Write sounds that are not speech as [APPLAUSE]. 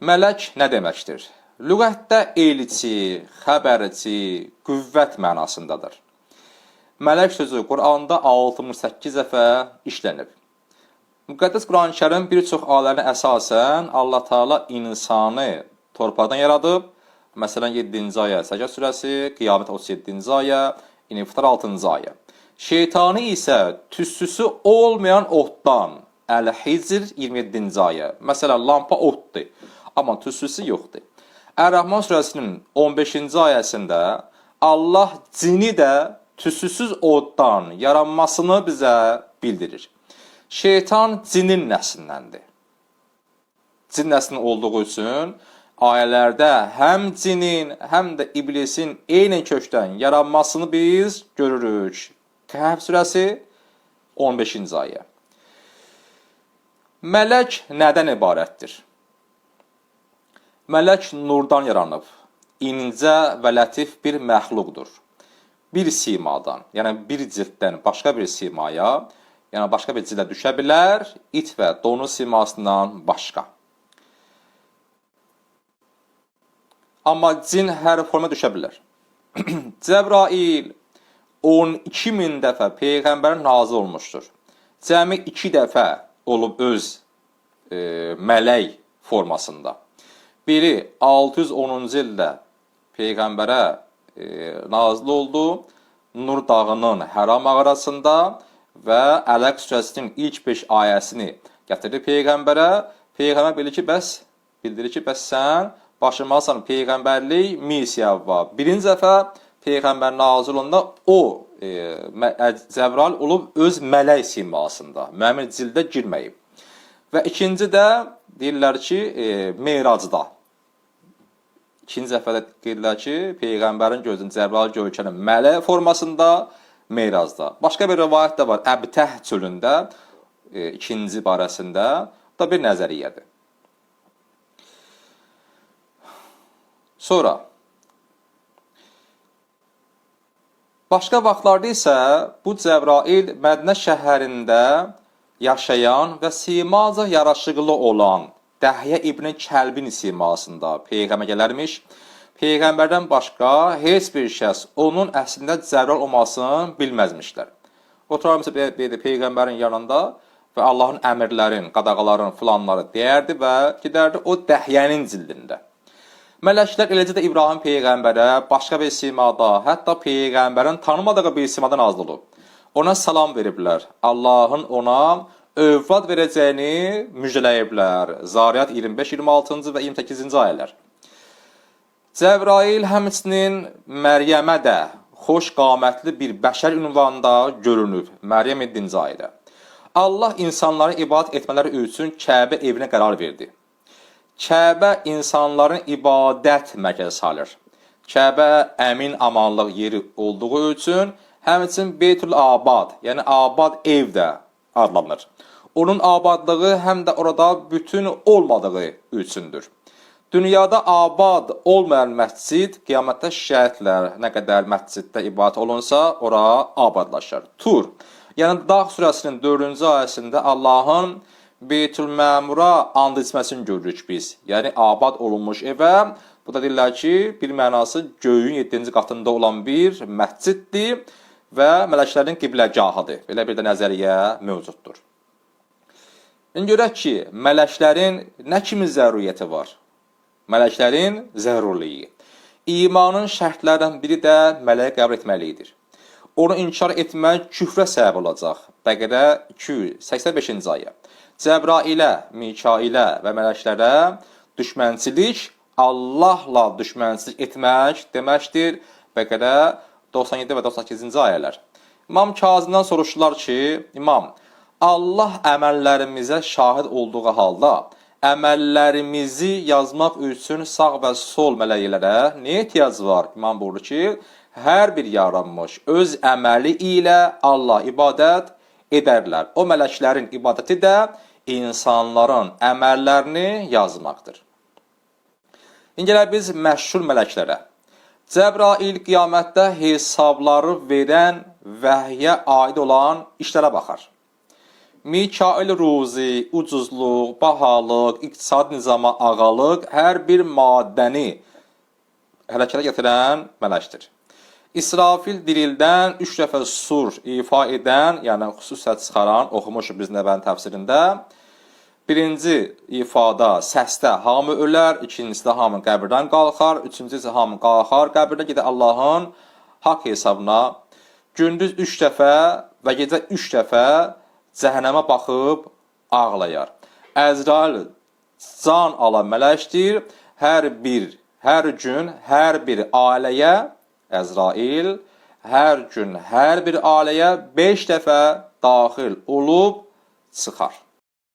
Mələk nə deməkdir? Lüğətdə elçi, xəbərçi, qüvvət mənasındadır. Mələk sözü Quranda 68 dəfə işlənib. Müqəddəs Quran-Kərim bir çox ayələrinə əsasən Allah Taala insanı torpaqdan yaradıb. Məsələn 7-ci ayə Səcd surəsi, Qiyamət 37-ci ayə, İnfitar 6-cı ayə. Şeytanı isə tüssüsü olmayan otdan Əl-Hicr 27-ci ayə. Məsələn lampa otdur, amma tüssüsü yoxdur. Ər-Rəhman surəsinin 15-ci ayəsində Allah cini də tüssüsüz oddan yaranmasını bizə bildirir. Şeytan cinin nəslindəndir. Cin nəslinin olduğu üçün ayələrdə həm cinin, həm də iblisin eyni kökdən yaranmasını biz görürük. Kəhf surəsi 15-ci ayə. Mələk nədən ibarətdir? Mələk nurdan yaranıb. İncə və lətif bir məxluqdur. Bir simadan, yəni bir cilddən başqa bir simaya, yəni başqa bir cildə düşə bilər, it və donu simasından başqa. Amma cin hər forma düşə bilər. [CLEARS THROAT] Cəbrail 12 min dəfə Peyğəmbərə nazil olmuşdur. Cəmi 2 dəfə olub öz e, mələk formasında. Biri 610-cu ildə Peyğəmbərə e, nazil oldu. Nur dağının Həra mağarasında və Ələq surəsinin ilk 5 ayəsini gətirdi Peyğəmbərə. Peyğəmbər bilir ki, bəs bildirir ki, bəs sən başlamalısan Peyğəmbərlik missiya var. Birinci dəfə Peyğəmbər nazil olanda o e, Cəbrail olub öz mələk simasında, müəmmin cildə girməyib. Və ikinci də deyirlər ki, e, Meracda. İkinci dəfədə deyirlər ki, Peyğəmbərin gözünün Cəbrail görkəni mələk formasında Meracda. Başqa bir rivayət də var, Əbtəh çölündə, e, ikinci barəsində. Da bir nəzəriyyədir. Sonra Başqa vaxtlarda isə bu Cəbrail Mədinə şəhərində yaşayan və simaca yaraşıqlı olan Dəhyə ibn Kəlbin simasında peyğəmbər gələrmiş. Peyğəmbərdən başqa heç bir şəxs onun əslində Cəbrail olmasını bilməzmişlər. Oturarmışsa belə peyğəmbərin yanında və Allahın əmrlərin, qadağaların, filanları deyərdi və gedərdi o Dəhyənin cildində. Mələklər eləcə də İbrahim peyğəmbərə başqa bir simada, hətta peyğəmbərin tanımadığı bir simada nazil olub. Ona salam veriblər. Allahın ona övlad verəcəyini müjdələyiblər. Zariyat 25, 26-cı və 28-ci ayələr. Cəbrail həmçinin Məryəmə də xoş qamətli bir bəşər ünvanında görünüb. Məryəm 7-ci ayədə. Allah insanların ibadət etmələri üçün Kəbə evinə qərar verdi. Kəbə insanların ibadət mərkəzi salır. Kəbə əmin amanlıq yeri olduğu üçün həmçinin Beytül Abad, yəni abad ev də adlanır. Onun abadlığı həm də orada bütün olmadığı üçündür. Dünyada abad olmayan məscid qiyamətdə şəhidlər nə qədər məsciddə ibadət olunsa, ora abadlaşır. Tur. Yəni Dağ surəsinin 4-cü ayəsində Allahın Beytül Məmura and içməsini görürük biz. Yəni abad olunmuş evə bu da deyirlər ki, bir mənası göyün 7-ci qatında olan bir məsciddir və mələklərin qibləgahıdır. Belə bir də nəzəriyyə mövcuddur. İndi görək ki, mələklərin nə kimi zəruriyyəti var? Mələklərin zəruriliyi. İmanın şərtlərindən biri də mələyi qəbul etməlidir. Onu inkar etmək küfrə səbəb olacaq. Bəqərə 285-ci ayə. Cəbrailə, Mikailə və mələklərə düşmənçilik Allahla düşmənçilik etmək deməkdir. Bəqərə 97 və 98-ci ayələr. İmam Kazimdən soruşdular ki, İmam, Allah əməllərimizə şahid olduğu halda əməllərimizi yazmaq üçün sağ və sol mələklərə nə ehtiyac var? İmam buyurdu ki, hər bir yaranmış öz əməli ilə Allah ibadət edərlər. O mələklərin ibadəti də insanların əməllərini yazmaqdır. İndi gələ biz məşhur mələklərə. Cəbrail qiyamətdə hesabları verən vəhyə aid olan işlərə baxar. Mikail ruzi, ucuzluq, bahalıq, iqtisad nizama ağalıq hər bir maddəni hərəkətə gətirən mələkdir. İsrafil dirildən üç dəfə sur ifa edən, yəni xüsusiyyət çıxaran, oxumuşuq biz Nəbənin təfsirində. Birinci ifada səsdə hamı ölər, ikincisi də hamı qəbirdən qalxar, üçüncüsü hamı qalxar qəbirdə gedə Allahın haqq hesabına. Gündüz üç dəfə və gecə üç dəfə cəhənnəmə baxıb ağlayar. Əzrail can alan mələkdir. Hər bir, hər gün, hər bir ailəyə Əzrail hər gün, hər bir ailəyə 5 dəfə daxil olub çıxar.